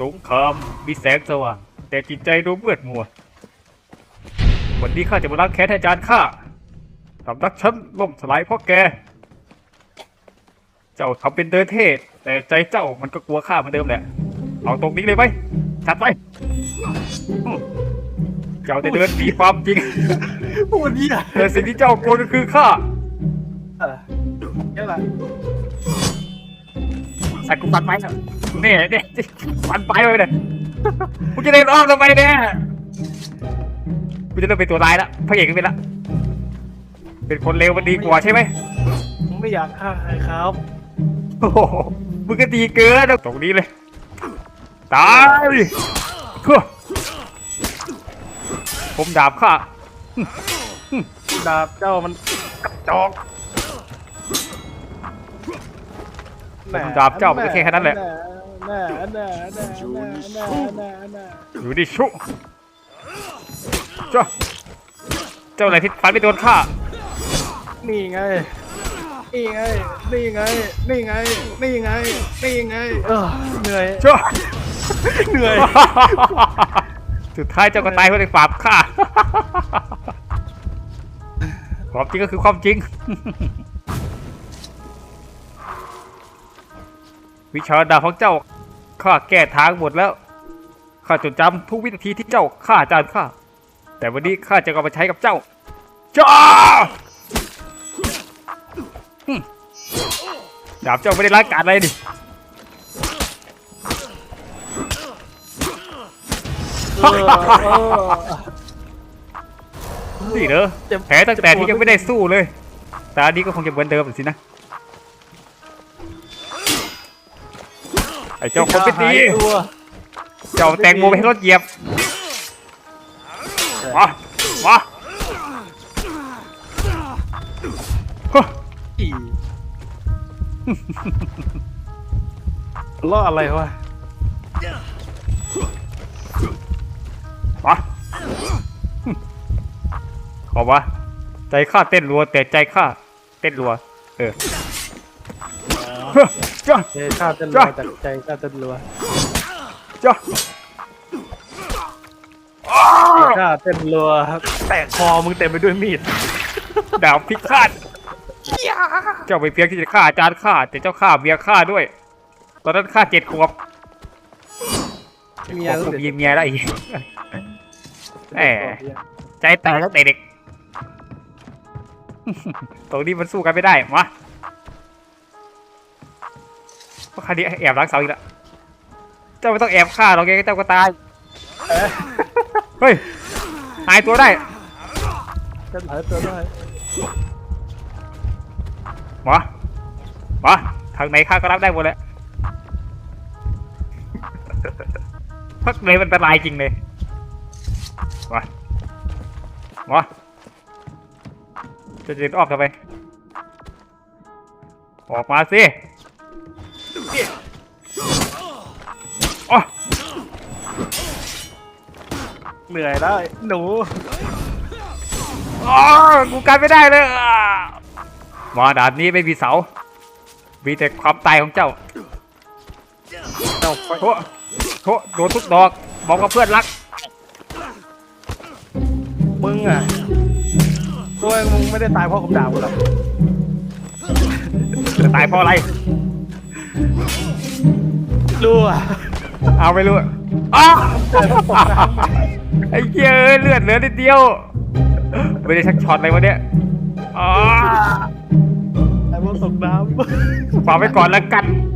สงครามมีแสงสว่าง แต่จิตใจดูมืดมัว วันนี้ข้าจะมาล้างแค้นให้อาจารย์ข้าสำนักฉันล่มสลายเพราะแก เจ้าทำเป็นเดินเทศ แต่ใจเจ้ามันก็กลัวข้าเหมือนเดิมแหละ เอาตรงนี้เลยไหมจัดไปอืมเจ้าจะเดินหนีความจริง พูดดีอะแต่สิ่งที่เจ้ากลัวก็คือข้า เออนี่แหละ ใส่กูปันไปเนี่ยเนี่ยเนี่ยปันไปเลยเนี่ยกูจะเดินอ้อมทำไมเนี่ยกูจะเริ่มเป็นตัวร้ายละพระเอกก็เป็นละ เป็นคนเลวมันดีกว่าใช่ไหมผมไม่อยากฆ่าใครครับโอ้โหมึงก็ดีเกินตรงนี้เลย ตายเฮ้อผมดาบข้าดาบเจ้ามันกระจอกแหม่ ดาบเจ้ามันก็แค่แค่นั้นแหละแน่แน่แน่แน่แน่แน่แน่อยู่ดิชุเจ้าเจ้าอะไรที่ฟันไม่โดนข้านี่ไง นี่ไง นี่ไง นี่ไง นี่ไง นี่ไง เออเหนื่อยเจ้าเหนื่อย สุดท้ายเจ้าก็ตายเพราะในฝาบข้าความจริงก็คือความจริง วิชาดาบของเจ้าข้าแก้ทางหมดแล้วข้าจดจำทุกวินาทีที่เจ้าฆ่าอาจารย์ข้าแต่วันนี้ข้าจะเอามาใช้กับเจ้าจ้าดาบเจ้าไม่ได้ร้ายกาจอะไรดินี่เด้อแผลตั้งแต่ที่ยังไม่ได้สู้เลยแต่อันนี้ก็คงจะเหมือนเดิมสินะ ไอ้เจ้าคนไม่ดีหายตัวเจ้าแตงโมไปให้รถเหยียบมามาฮะอีล้ออะไรวะมาขอวะใจข้าเต้นรัวแต่ใจข้าเต้นรัว เออ เฮ้ยจ้าใจข้าเต้นรัวจากใจข้าเต้นรัวจ้าใจข้าเต้นรัวแตกคอมึงเต็มไปด้วยมีดดาบพิฆาตเจ้าไปเพียงที่จะฆ่าอาจารย์ข้าแต่เจ้าฆ่าเมียข้าด้วย ตอนนั้นข้าเจ็ดขวบเมีผยมรู้ก็สึกมีเมียแล้วอีกแหมใจแตกตั้งแต่เด็ก ตรงนี้มันสู้กันไม่ได้ มาเพราะ คราวนี้แอบล้างเสาอีกแล้วเจ้าไม่ต้องแอบฆ่าหรอกแกเจ้าก็ตายเอ๊ะเฮ้ยหายตัวได้จะหายตัวได้มามาทางไหนข้าก็รับได้หมดแหละพักเลยมันอันตรายจริงเลยมามาจะเดินออกทำไมออกมาสิ เหนื่อยแล้วไอ้หนูอ๋อกูกันไม่ได้เลยอะมาด่านนี้ไม่มีเสา มีแต่ความตายของเจ้า เจ้าไฟโถโถโดนทุกดอก บอกกับเพื่อนรัก มึงอะตัวเองมึงไม่ได้ตายเพราะคำด่ากูหรอกจะตายเพราะอะไร รู้อะ เอาไม่รู้อ้าว ไอ้เหี้ยเอ้ยเลือดเหลือนิดเดียว ไม่ได้ชักช็อตอะไรวะเนี่ยอ๋อไอ้พวกตกน้ำฝากไว้ก่อนแล้วกันเ